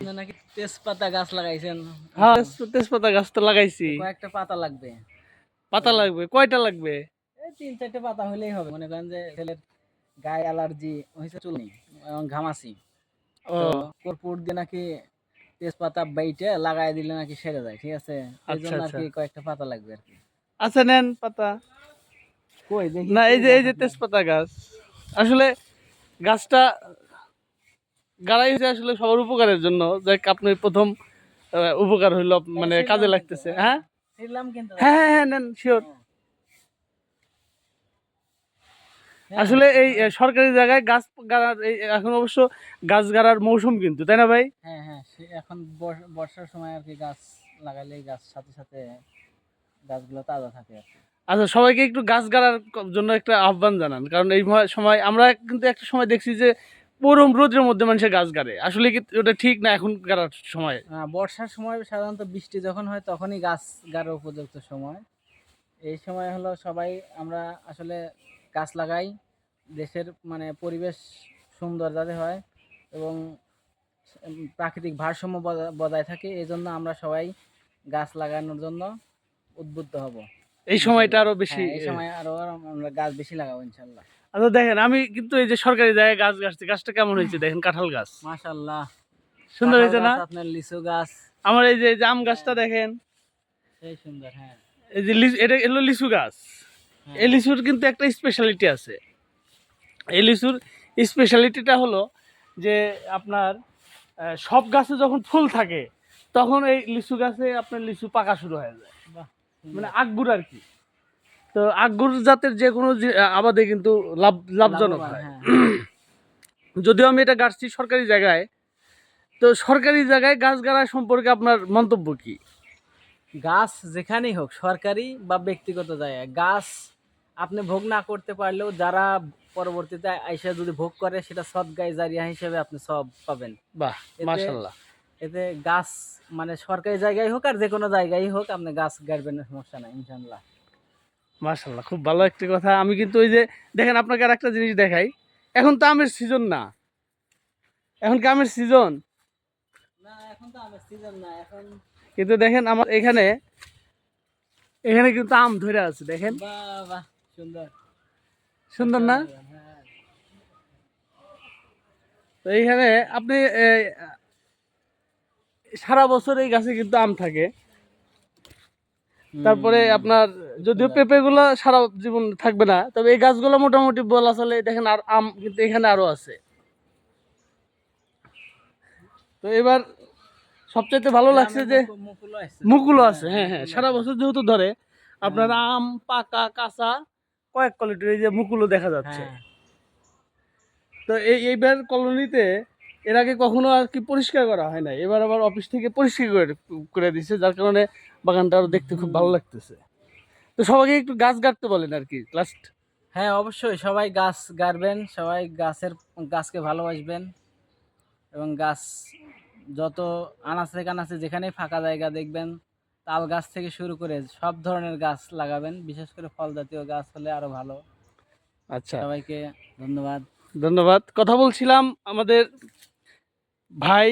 আপনার নাকি তেজপাতা গাছ লাগাইছেন? হ্যাঁ তেজপাতা গাছ তো লাগাইছি। কয়েকটা পাতা লাগবে। পাতা লাগবে কয়টা লাগবে? তিন চারটে পাতা হলেই হবে। মনে করেন যে ছেলের গায়ে অ্যালার্জি হয়েছে চুলনি এবং ঘামাসি ও। কর্পূর দিয়ে নাকি তেজপাতা বাইটে লাগাই দিলে নাকি সেরে যায় ঠিক আছে? এই আচ্ছা, জন্য আর আচ্ছা। কি কয়েকটা পাতা লাগবে আর কি। আচ্ছা নেন পাতা। কই দেখি না এই যে এই যে তেজপাতা গাছ। আসলে গাছটা গাড়াই হয়েছে আসলে সবার উপকারের জন্য। যাক আপনি প্রথম উপকার হইল মানে কাজে লাগতেছে হ্যাঁ? হ্যাঁ হ্যাঁ হ্যাঁ নেন শিওর হ্যাঁ, আসলে এই সরকারি জায়গায় গাছ গাড়ার এখন অবশ্য গাছ গাড়ার মৌসুম কিন্তু তাই না ভাই? হ্যাঁ হ্যাঁ এখন বর্ষার সময় আর কি গাছ লাগাইলে গাছ সাথে সাথে গাছগুলো তাজা থাকে আর আচ্ছা সবাইকে একটু গাছ গাড়ার জন্য একটা আহ্বান জানান কারণ এই সময় আমরা কিন্তু একটা সময় দেখছি যে পরম রোদের মধ্যে মানুষের গাছ গাড়ে। আসলে কি ওটা ঠিক না এখন গাড়ার সময়? বর্ষার সময় সাধারণত বৃষ্টি যখন হয় তখনই গাছ গাড়ার উপযুক্ত সময়। এই সময় হলো সবাই আমরা আসলে গাছ লাগাই দেশের মানে পরিবেশ সুন্দর যাতে হয় এবং প্রাকৃতিক ভারসাম্য বজা- বজায় থাকে এই জন্য আমরা সবাই গাছ লাগানোর জন্য উদ্বুদ্ধ হব। এই সময়টা আরও বেশি হ্যাঁ, এই সময় আরও আমরা গাছ বেশি লাগাবো ইনশাল্লাহ। আচ্ছা দেখেন আমি কিন্তু এই যে সরকারি জায়গায় গাছ গাছছি গাছটা কেমন হয়েছে? দেখেন কাঁঠাল গাছ। মাশাল্লাহ সুন্দর হয়েছে না? আপনার লিচু গাছ। আমার এই যে জাম গাছটা দেখেন। সেই সুন্দর হ্যাঁ। এই যে এটা এলো লিচু গাছ। হ্যাঁ। এই লিচুর কিন্তু একটা স্পেশালিটি আছে। এই লিচুর স্পেশালিটিটা হলো যে আপনার সব গাছে যখন ফুল থাকে তখন এই লিচু গাছে আপনার লিচু পাকা শুরু হয়ে যায়। মানে আঙ্গুর আর কি। তো আঙ্গুর জাতের যে কোনো আবাদে কিন্তু লাভ লাভজনক হয়। হ্যাঁ। যদিও আমি এটা গাছছি সরকারি জায়গায় তো সরকারি জায়গায় গাছ গাড়া সম্পর্কে আপনার মন্তব্য কি? গাছ যেখানেই হোক সরকারি বা ব্যক্তিগত জায়গায় গাছ আপনি ভোগ না করতে পারলেও যারা পরবর্তীতে আইসা যদি ভোগ করে সেটা সৎ গায়ে জারিয়া হিসেবে আপনি সব পাবেন। বাহ এতে গাছ মানে সরকারি জায়গায় হোক আর যে কোনো জায়গায় হোক আপনি গাছ গাড়বেন সমস্যা নাই ইনশাল্লাহ মাশাল্লাহ খুব ভালো একটি কথা। আমি কিন্তু ওই যে দেখেন আপনাকে আর একটা জিনিস দেখাই। এখন তো আমের সিজন না। এখন কি আমের সিজন কিন্তু দেখেন আমার এখানে এখানে কিন্তু আম ধরে আছে দেখেন। সুন্দর। সুন্দর না? হ্যাঁ তো এইখানে আপনি সারা বছর এই গাছে কিন্তু আম থাকে। তারপরে আপনার যদিও পেঁপেগুলো সারা জীবন থাকবে না তবে এই গাছগুলো মোটামুটি বলা চলে দেখেন আর আম কিন্তু এখানে আরও আছে। তো এবার সবচাইতে ভালো লাগছে যে মুকুলও আছে। হ্যাঁ হ্যাঁ সারা বছর যেহেতু ধরে আপনার আম পাকা কাঁচা কয়েক কোয়ালিটির এই যে মুকুলও দেখা যাচ্ছে। হ্যাঁ। তো এই এইবার কলোনিতে এর আগে কখনো আর কি পরিষ্কার করা হয় না এবার আবার অফিস থেকে পরিষ্কার করে করে দিচ্ছে যার কারণে বাগানটা আরও দেখতে খুব ভালো লাগতেছে। তো সবাইকে একটু গাছ গাড়তে বলেন আর কি লাস্ট হ্যাঁ অবশ্যই। সবাই গাছ গাড়বেন সবাই গাছের গাছকে ভালোবাসবেন এবং গাছ যত আনাচে কানাচে যেখানে ফাঁকা জায়গা দেখবেন তাল গাছ থেকে শুরু করে সব ধরনের গাছ লাগাবেন বিশেষ করে ফল জাতীয় গাছ হলে আরও ভালো। আচ্ছা। সবাইকে ধন্যবাদ। ধন্যবাদ। কথা বলছিলাম আমাদের ভাই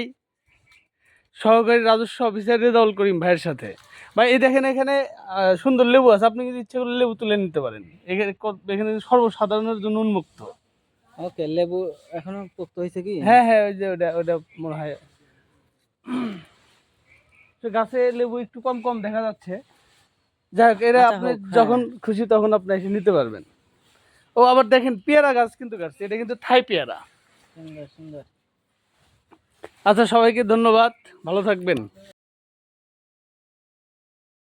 সহকারী রাজস্ব অফিসার রেজাউল করিম ভাইয়ের সাথে। ভাই এই দেখেন এখানে সুন্দর লেবু আছে। আপনি যদি ইচ্ছে করলে লেবু তুলে নিতে পারেন। এখানে এখানে সর্বসাধারণের জন্য উন্মুক্ত। ওকে লেবু এখনও পোক্ত হয়েছে কি? হ্যাঁ হ্যাঁ ওই যে ওটা ওটা মনে হয়। তো গাছে লেবু একটু কম কম দেখা যাচ্ছে। যাই হোক এরা আচ্ছা, আপনি হ্যাঁ। যখন খুশি তখন আপনি এসে নিতে পারবেন। ও আবার দেখেন পেয়ারা গাছ কিন্তু গাছ এটা কিন্তু থাই পেয়ারা। সুন্দর সুন্দর। আচ্ছা সবাইকে ধন্যবাদ। ভালো থাকবেন।